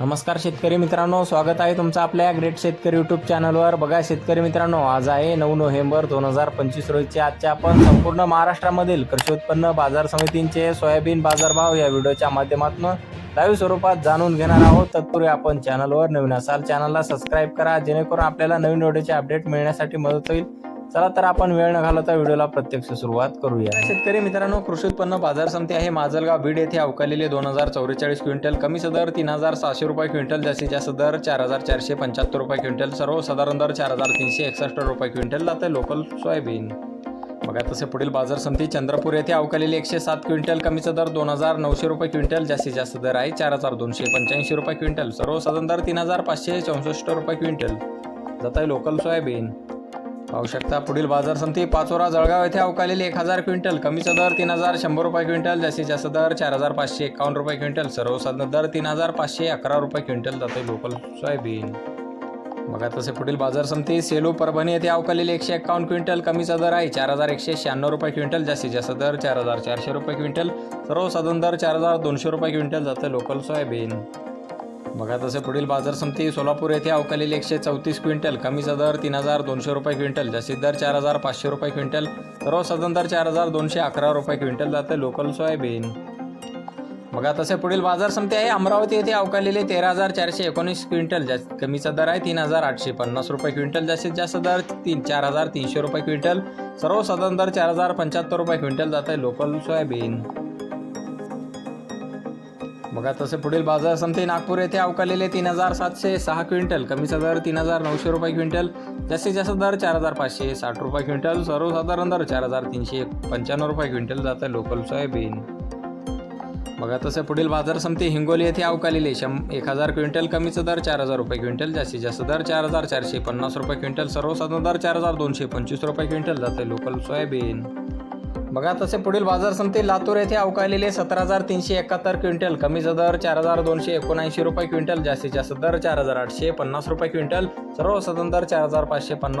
नमस्कार शेतकरी मित्रांनो स्वागत आहे तुमचं आपल्या ग्रेट शेतकरी यूट्यूब चॅनलवर बघा शेतकरी मित्रांनो आज आहे नऊ नोव्हेंबर दोन हजार पंचवीस रोजीचे आजचे आपण संपूर्ण महाराष्ट्रामधील कृषी उत्पन्न बाजार समितींचे सोयाबीन बाजारभाव या व्हिडिओच्या माध्यमातून लाईव्ह स्वरूपात जाणून घेणार आहोत. तत्पूर्वी आपण चॅनलवर नवीन असाल चॅनलला सबस्क्राईब करा जेणेकरून आपल्याला नवीन व्हिडिओचे अपडेट मिळण्यासाठी मदत होईल. चला तर आपण वेळ न घालवता व्हिडिओला प्रत्यक्ष सुरुवात करूया. शेतकरी मित्रांनो कृषी उत्पन्न बाजार समिती आहे माजलगाव बीड येथे अवकालेले दोन हजार चौवेचाळीस क्विंटल. कमी दर तीन हजार सहाशे रुपये क्विंटल जास्तीत जास्त दर चार हजार चारशे पंच्याहत्तर रुपये क्विंटल सर्वसाधारण दर चार हजार तीनशे एकसष्ट रुपये क्विंटल जाते लोकल सोयाबीन. बघा तसे पुढील बाजार समिती चंद्रपूर येथे अवकालेले एकशे सात क्विंटल कमीचा दर दोन हजार नऊशे रुपये क्विंटल जास्तीत जास्त दर आहे चार हजार दोनशे पंच्याऐंशी रुपये क्विंटल सर्वसाधारण दर तीन हजार पाचशे चौसष्ट रुपये क्विंटल. जात आहे लोकल सोयाबीन. पाहू शकता पुढील बाजार समिती पाचोरा जळगाव येथे अवकालेली एक हजार क्विंटल कमीचा दर तीन हजार शंभर रुपये क्विंटल जास्तीत जास्त दर चार हजार पाचशे एकावन्न रुपये क्विंटल सर्वसाधारण दर तीन हजार पाचशे अकरा रुपये क्विंटल जाते लोकल सोयाबीन. बघा तसे पुढील बाजार समिती सेलू परभणी येथे अवकालेली एकशे एकावन्न क्विंटल कमीचा दर आहे चार हजार एकशे शहाण्णव रुपये क्विंटल जास्तीत जास्त दर चार हजार चारशे रुपये क्विंटल सर्वसाधारण दर चार हजार दोनशे रुपये क्विंटल जाते लोकल सोयाबीन. बघा तसे पुढील बाजार समिती सोलापूर येथे अवकालेली एकशे चौतीस क्विंटल कमीचा दर तीन हजार दोनशे रुपये क्विंटल जास्तीत दर चार हजार पाचशे रुपये क्विंटल सर्वसाधारण दर चार हजार दोनशे अकरा रुपये क्विंटल जाते लोकल सोयाबीन. बघा तसे पुढील बाजार समिती आहे अमरावती येथे अवकालेले तेरा हजार चारशे एकोणीस क्विंटल जास्त कमीचा दर आहे तीन हजार आठशे पन्नास रुपये क्विंटल जास्तीत जास्त दर तीन चार हजार तीनशे रुपये क्विंटल सर्वसाधारण दर चार हजार पंच्याहत्तर रुपये क्विंटल जात आहे लोकल सोयाबीन. बघा तसे पुढील बाजार समते नागपूर येथे अवकालेले तीन हजार सातशे सहा क्विंटल कमीचा दर तीन हजार नऊशे रुपये क्विंटल जास्तीत जास्त दर चार हजार पाचशे साठ रुपये क्विंटल सर्वसाधारण दर चार हजार तीनशे पंच्याण्णव रुपये क्विंटल जात आहे लोकल सोयाबीन. बघा तसे पुढील बाजार समते हिंगोली येथे अवकालेले शं एक हजार क्विंटल कमीचा दर चार हजार रुपये क्विंटल जास्तीत जास्त दर चार हजार चारशे पन्नास रुपये क्विंटल सर्वसाधारण दर चार हजार दोनशे पंचवीस रुपये क्विंटल जाते लोकल सोयाबीन. बघा तसे पुढील बाजार समिती लातूर येथे अवकाळलेले सतरा हजार तीनशे एकाहत्तर क्विंटल. कमीचा दर चार हजार दोनशे एकोणऐंशी रुपये क्विंटल. जास्तीत जास्त दर चार हजार आठशे पन्नास रुपये क्विंटल. सर्वसाधारण दर चार हजार पाचशे पन्नास